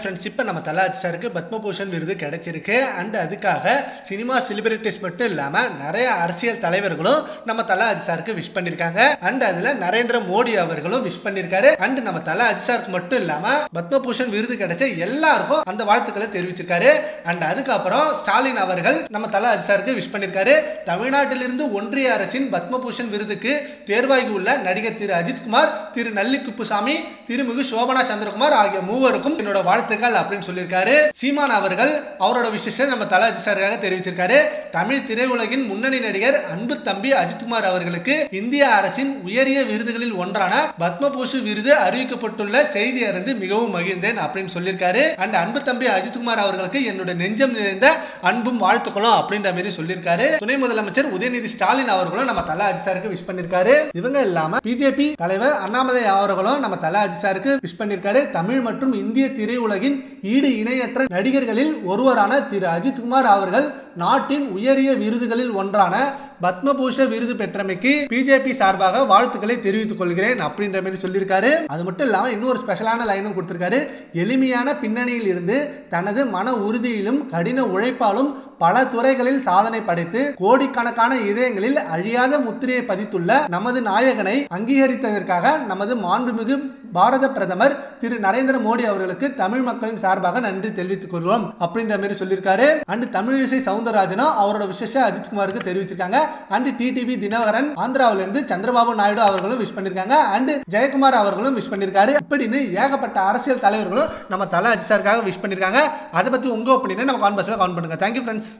Friends இப்போ நம்ம தலாஜ் சாருக்கு பத்மபூஷன் விருது கிடைச்சிருக்கு. அண்ட் அதுக்காக சினிமா செலிபிரிட்டிஸ் மட்டும் இல்லாமல் நிறைய அரசியல் தலைவர்களும் நம்ம தலாஜ் சாருக்கு விஷ் பண்ணியிருக்காங்க அண்ட் அதில் நரேந்திர மோடி அவர்களும் விஷ் பண்ணியிருக்காரு அண்ட் நம்ம தலாஜ் சாருக்கு மட்டும் இல்லாமல் பத்மபூஷன் விருது கிடைச்ச எல்லாருக்கும் அந்த வாழ்த்துக்களை தெரிவிச்சிருக்காரு. அண்ட் அதுக்கப்புறம் ஸ்டாலின் அவர்கள் நம்ம தலாஜ் சாருக்கு விஷ் பண்ணியிருக்காரு தமிழ்நாட்டிலிருந்து ஒன்றிய அரசின் பத்மபூஷன் விருதுக்கு தேர்வாகி உள்ள நடிகர் திரு அஜித்குமார் திரு நல்லி குப்புசாமி திருமிகு சோபனா சந்திரகுமார் ஆகிய மூவருக்கும் என்னோட வாழ்த்துக்கள் அப்படின்னு சொல்லியிருக்காரு. சீமான் அவர்கள் அவரோட விஷயத்தை நம்ம தலாஜி சாருக்காக தெரிவிச்சிருக்காரு. தமிழ் திரையுலகின் முன்னணி நடிகர் அன்பு தம்பி அஜித்குமார் அவர்களுக்கு இந்திய அரசின் உயரிய விருதுகளில் ஒன்றான பத்மபூஷு விருது அறிவிக்கப்பட்டுள்ள செய்தி அறிந்து மிகவும் மகிழ்ந்தேன் அப்படின்னு சொல்லியிருக்காரு. அண்ட் அன்பு தம்பி அஜித்குமார் அவர்களுக்கு என்னுடைய நெஞ்சம் நிறைந்த அன்பும் வாழ்த்துக்களும் அப்படின்ற மாதிரி சொல்லியிருக்காரு. துணை முதலமைச்சர் உதயநிதி ஸ்டாலின் அவர்களும் நம்ம தலா சாருக்கு விஷ் பண்ணியிருக்காரு. இவங்க இல்லாம பிஜேபி தலைவர் அண்ணாமலை அவர்களும் நம்ம தலா சாருக்கு விஷ் பண்ணியிருக்காரு. தமிழ் மற்றும் இந்திய திரையுலக திரையுலகின் ஈடு இணையற்ற நடிகர்களில் ஒருவரான திரு. அஜித்குமார் அவர்கள் நாட்டின் உயரிய விருதுகளில் ஒன்றான பத்மபூஷ விருது பெற்றமைக்கு பிஜேபி சார்பாக வாழ்த்துக்களை தெரிவித்துக் கொள்கிறேன் அப்படின்ற மாதிரி சொல்லியிருக்காரு. அது மட்டும் இல்லாமல் இன்னொரு ஸ்பெஷலான லைனும் கொடுத்திருக்காரு. எளிமையான பின்னணியில் இருந்து தனது மன உறுதியிலும் கடின உழைப்பாலும் பல துறைகளில் சாதனை படைத்து கோடிக்கணக்கான இதயங்களில் அழியாத முத்திரையை பதித்துள்ள நமது நாயகனை அங்கீகரித்ததற்காக நமது மாண்புமிகு பாரத பிரதமர் திரு நரேந்திர மோடி அவர்களுக்கு தமிழ் மக்களின் சார்பாக நன்றி தெரிவித்துக் கொள்வோம் அப்படின்ற மாதிரி சொல்லியிருக்காரு. அண்ட் தமிழிசை சவுந்தரராஜனும் அவரோட விசேஷ அஜித்குமாருக்கு தெரிவிச்சிருக்காங்க. அண்ட் டிடிவி தினகரன் ஆந்திராவில இருந்து சந்திரபாபு நாயுடு அவர்களும் விஷ் பண்ணிருக்காங்க. அண்ட் ஜெயக்குமார் அவர்களும் விஷ் பண்ணிருக்காரு. இப்படின்னு ஏகப்பட்ட அரசியல் தலைவர்களும் நம்ம தலை அஜித் சாருக்காக விஷ் பண்ணிருக்காங்க. அதை பத்தி உங்க ஒப்பீனியனை நம்ம கான்பர்ஸ்ல கவுண்ட் பண்ணுங்க. Thank you friends